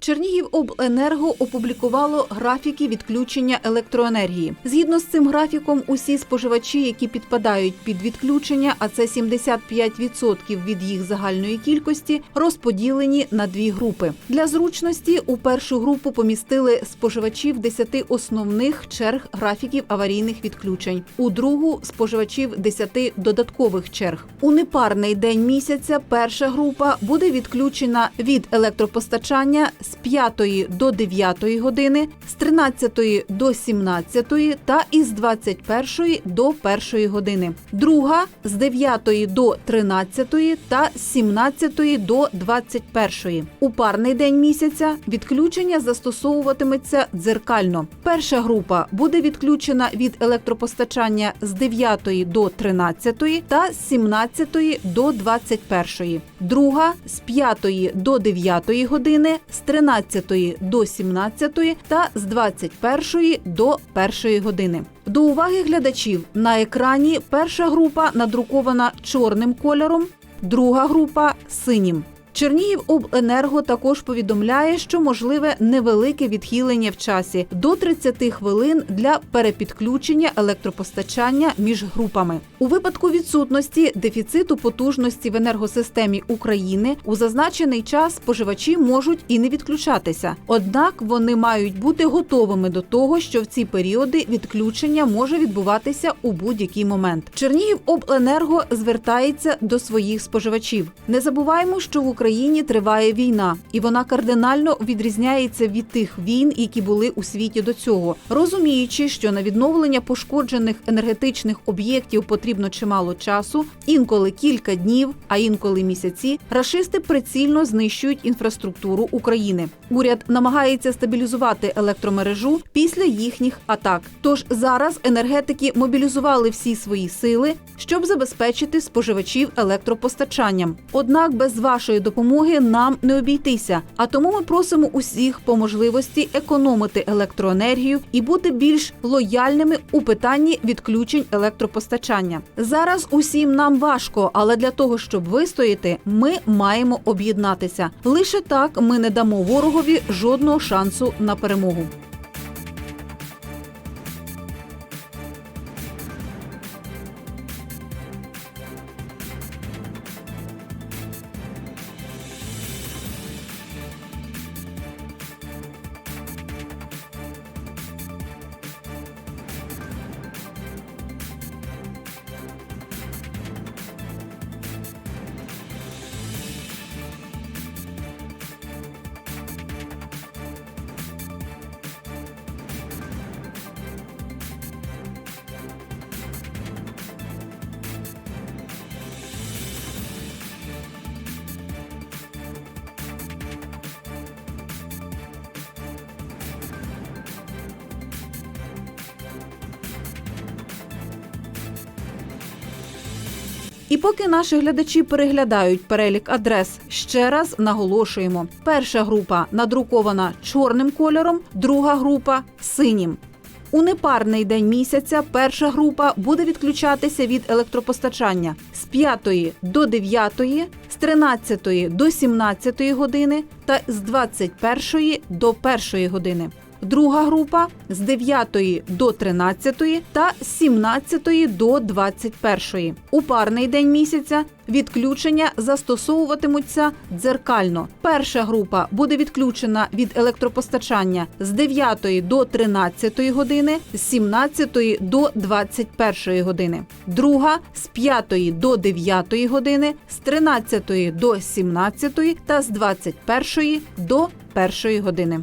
Чернігівобленерго опублікувало графіки відключення електроенергії. Згідно з цим графіком, усі споживачі, які підпадають під відключення, а це 75% від їх загальної кількості, розподілені на дві групи. Для зручності у першу групу помістили споживачів 10 основних черг графіків аварійних відключень, у другу споживачів 10 додаткових черг. У непарний день місяця перша група буде відключена від електропостачання з 5 до 9 години, з 13 до 17 та із 21 до 1 години. Друга з 9 до 13 та з 17 до 21. У парний день місяця відключення застосовуватиметься дзеркально. Перша група буде відключена від електропостачання з 9 до 13 та з 17 до 21. Друга з 5 до 9 години, з 13 до 17 та з 21 до 1 години. До уваги глядачів на екрані перша група надрукована чорним кольором, друга група синім. Чернігівобленерго також повідомляє, що можливе невелике відхилення в часі до 30 хвилин для перепідключення електропостачання між групами. У випадку відсутності дефіциту потужності в енергосистемі України у зазначений час споживачі можуть і не відключатися. Однак вони мають бути готовими до того, що в ці періоди відключення може відбуватися у будь-який момент. Чернігівобленерго звертається до своїх споживачів. Не забуваємо, що в Україні триває війна, і вона кардинально відрізняється від тих війн, які були у світі до цього, розуміючи, що на відновлення пошкоджених енергетичних об'єктів потрібно чимало часу, інколи кілька днів, а інколи місяці. Рашисти прицільно знищують інфраструктуру України. Уряд намагається стабілізувати електромережу після їхніх атак. Тож зараз енергетики мобілізували всі свої сили, щоб забезпечити споживачів електропостачанням. Однак без вашої допомоги нам не обійтися. А тому ми просимо усіх по можливості економити електроенергію і бути більш лояльними у питанні відключень електропостачання. Зараз усім нам важко, але для того, щоб вистояти, ми маємо об'єднатися. Лише так ми не дамо ворогові жодного шансу на перемогу. І поки наші глядачі переглядають перелік адрес, ще раз наголошуємо: перша група надрукована чорним кольором, друга група синім. У непарний день місяця перша група буде відключатися від електропостачання з 5 до 9, з 13 до 17 години та з 21 до 1 години. Друга група з 9 до 13 та з 17 до 21. У парний день місяця відключення застосовуватимуться дзеркально. Перша група буде відключена від електропостачання з 9 до 13 години, з 17 до 21 години. Друга з 5 до 9 години, з 13 до 17 та з 21 до 1 години.